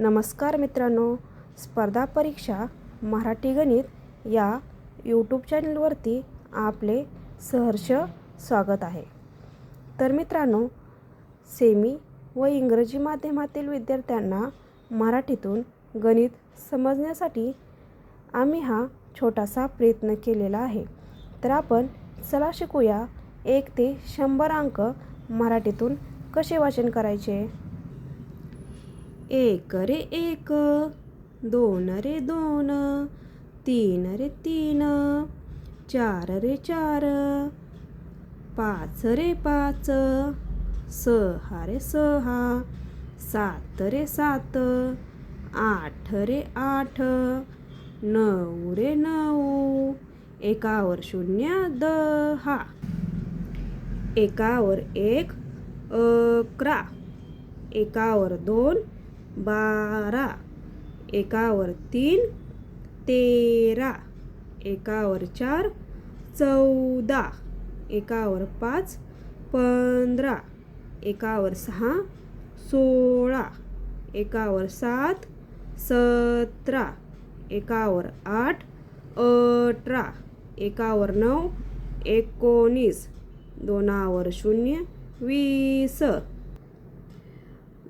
नमस्कार मित्रांनो स्पर्धा परीक्षा मराठी गणित या यूट्यूब चॅनलवरती आपले सहर्ष स्वागत आहे. तर मित्रांनो सेमी व इंग्रजी माध्यमातील विद्यार्थ्यांना मराठीतून गणित समजण्यासाठी आम्ही हा छोटासा प्रयत्न केलेला आहे. तर आपण चला शिकूया एक ते शंभर अंक मराठीतून कसे वाचन करायचे? एक रे एक दोन रे दोन तीन रे तीन चार रे चार पाच रे पाच सहा रे सहा सात रे सात आठ रे आठ नऊ रे नऊ एकावर शून्य दहा. एकावर एक अकरा. एकावर दोन बारा. एकावर तीन तेरा. एकावर चार चौदा. एकावर पाच पंधरा. एकावर सहा सोळा. एकावर सात सतरा. एकावर आठ अठरा. एकावर नऊ एकोणीस. दोनावर शून्य वीस.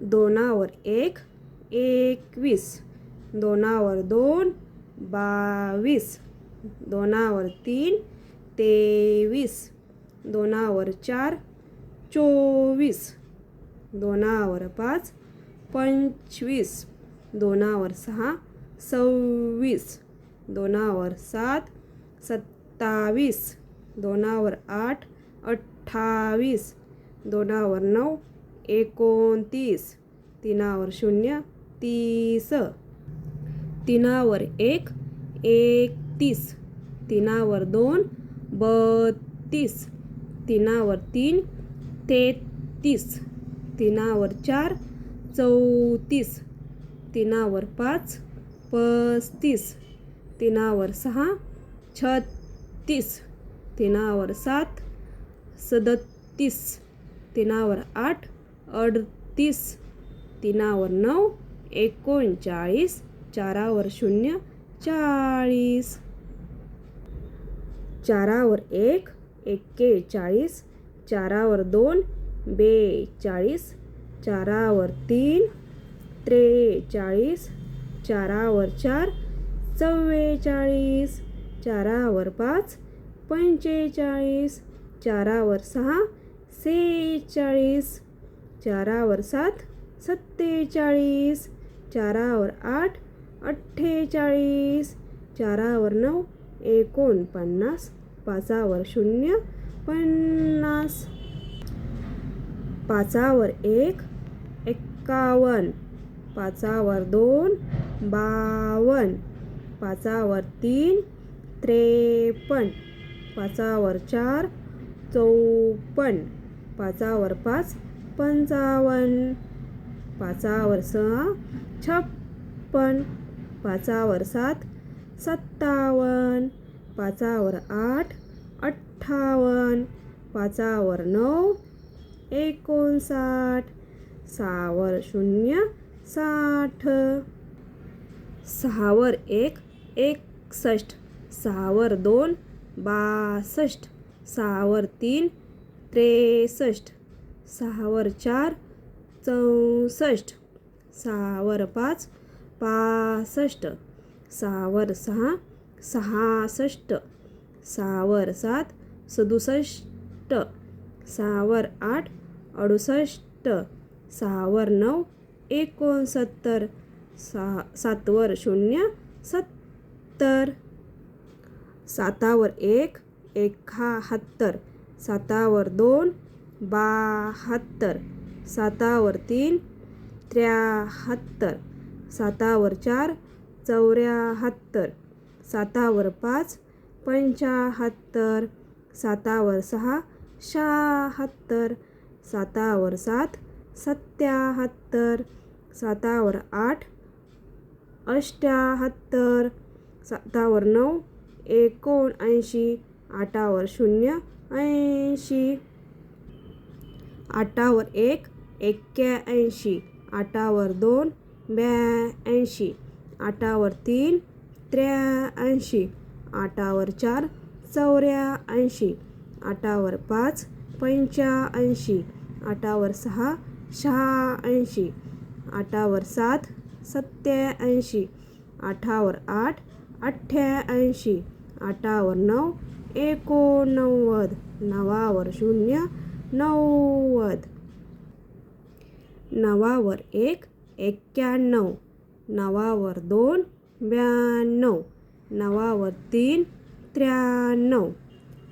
दोनावर एक एकवीस. दोनावर दोन बावीस. दोनावर तीन तेवीस. दोनावर चार चोवीस. दोनावर पाच पंचवीस. दोनावर सहा सव्वीस. दोनावर सात सत्तावीस. दोनावर आठ अठ्ठावीस. दोनावर नऊ एकोणतीस. तीनावर शून्य तीस. तिनावर एक एकतीस. तिनावर दोन बत्तीस. तिनावर तीन तेहतीस. तिनावर चार चौतीस. तिनावर पाच पस्तीस. तिनावर सहा छत्तीस. तिनावर सात सदतीस. तिनावर आठ अडतीस. तिनावर नऊ एकोणचाळीस चारावर शून्य चाळीस. चारावर एक एक्केचाळीस चारावर दोन बेचाळीस चारावर तीन त्रेचाळीस चारावर चार चव्वेचाळीस चारावर पाच पंचेचाळीस चारावर सहा सेहेचाळीस चारावर सात सत्तेचाळीस चारावर आठ अठ्ठेचाळीस. चारावर नऊ एकोणपन्नास. पाचावर शून्य पन्नास. पाचावर एक एक्कावन्न. पाचावर दोन बावन्न. पाचावर तीन त्रेपन्न. पाचावर चार चौपन्न. पाचावर पाच पंचावन्न. पाचावर सहा छप्पन. पाचावर सात सत्तावन्न. पाचावर आठ अठ्ठावन्न. पाचावर नऊ एकोणसाठ. सहावर शून्य साठ. सहावर एक एकसष्ट. सहावर दोन बासष्ट. सहावर तीन त्रेसष्ट. सहावर चार चौसष्ट. सहावर पाच पासष्ट. सहावर सहा सहासष्ट. सहावर सात सदुसष्ट. सहावर आठ अडुसष्ट. सहावर नऊ एकोणसत्तर. सहा सातवर शून्य सत्तर. सातावर एक एकाहत्तर. सातावर दोन बाहत्तर. सातावर तीन त्र्याहत्तर. सातावर चार चौऱ्याहत्तर. सातावर पाच पंचाहत्तर. सातावर सहा शहात्तर. सातावर सात सत्याहत्तर. सातावर आठ अष्ट्याहत्तर. सातावर नऊ एकोणऐंशी. आठावर शून्य ऐंशी. आठावर एक एक्क्याऐंशी आठावर दोन ब्याऐंशी आठावर तीन त्र्याऐंशी आठावर चार चौऱ्याऐंशी आठावर पाच पंच्याऐंशी आठावर सहा शहाऐंशी आठावर सात सत्याऐंशी आठावर आठ अठ्ठ्याऐंशी आठावर नऊ एकोणनव्वद नवावर शून्य नव्वद. नवावर एक एक्क्याण्णव. नवावर दोन ब्याण्णव. नवावर तीन त्र्याण्णव.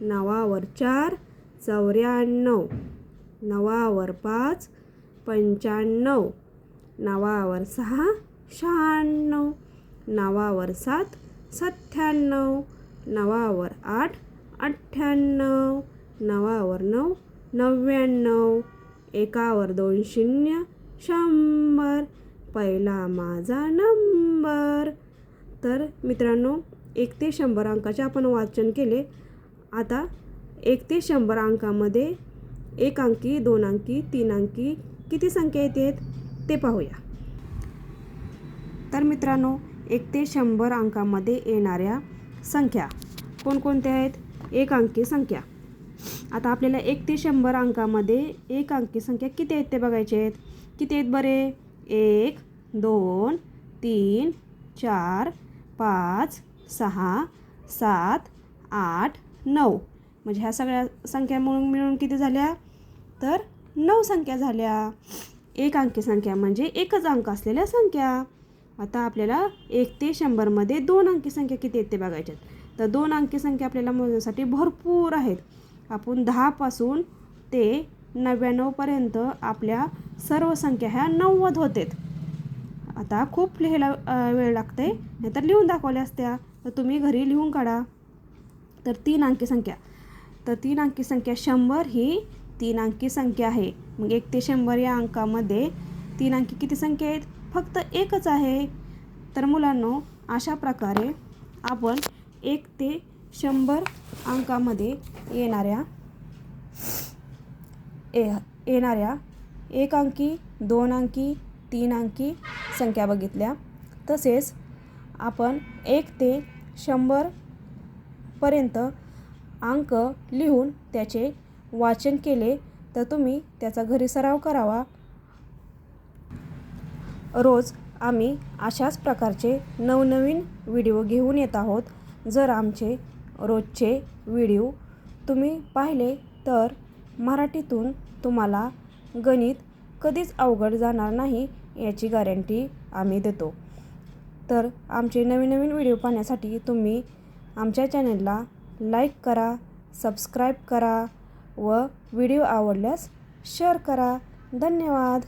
नवावर चार चौऱ्याण्णव. नवावर पाच पंच्याण्णव. नवावर सहा शहाण्णव. नवावर सात सत्त्याण्णव. नवावर आठ अठ्ठ्याण्णव. नवावर नऊ नव्याण्णव. एकावर दोन शून्य शंभर. पहिला माझा नंबर. तर मित्रांनो एक ते शंभर अंकाचे आपण वाचन केले. आता एक ते शंभर अंकामध्ये एक अंकी दोन अंकी तीन अंकी किती संख्या येतात ते पाहूया. तर मित्रांनो एक ते शंभर अंकामध्ये येणाऱ्या संख्या कोणकोणत्या आहेत? एक अंकी संख्या. आता आपल्याला एक ते शंभर अंकामध्ये एक अंकी संख्या किती आहेत ते बघायचे आहेत. किती आहेत बरे? एक दोन तीन चार पाच सहा सात आठ नऊ. म्हणजे ह्या सगळ्या संख्या मिळून मिळून किती झाल्या? तर नऊ संख्या झाल्या. एक अंकी संख्या म्हणजे एकच अंक असलेल्या संख्या. आता आपल्याला एक ते शंभरमध्ये दोन अंकी संख्या किती आहेत ते बघायचे आहेत. तर दोन अंकी संख्या आपल्याला मोजण्यासाठी भरपूर आहेत. आपण दहापासून ते नव्याण्णवपर्यंत आपल्या सर्व संख्या ह्या नव्वद होतेत. आता खूप लिहायला वेळ लागते. नाहीतर लिहून दाखवल्या असत्या. तर तुम्ही घरी लिहून काढा. तर तीन अंकी संख्या. तर तीन अंकी संख्या शंभर ही तीन अंकी संख्या आहे. मग एक ते शंभर या अंकामध्ये तीन अंकी किती संख्या आहेत? फक्त एकच आहे. तर मुलांनो अशा प्रकारे आपण एक ते शंभर अंकामध्ये येणाऱ्या ए येणाऱ्या एक अंकी दोन अंकी तीन अंकी संख्या बघितल्या. तसेच आपण एक ते शंभरपर्यंत अंक लिहून त्याचे वाचन केले तर तुम्ही त्याचा घरी सराव करावा. रोज आम्ही अशाच प्रकारचे नवनवीन व्हिडिओ घेऊन येत आहोत. जर आमचे रोजचे व्हिडिओ तुम्ही पाहिले तर मराठीतून तुम्हाला गणित कधीच अवघड जाणार नाही याची गॅरंटी आम्ही देतो. तर आमचे नवीन नवीन व्हिडिओ पाहण्यासाठी तुम्ही आमच्या चॅनलला लाईक करा सबस्क्राईब करा व व्हिडिओ आवडल्यास शेअर करा. धन्यवाद!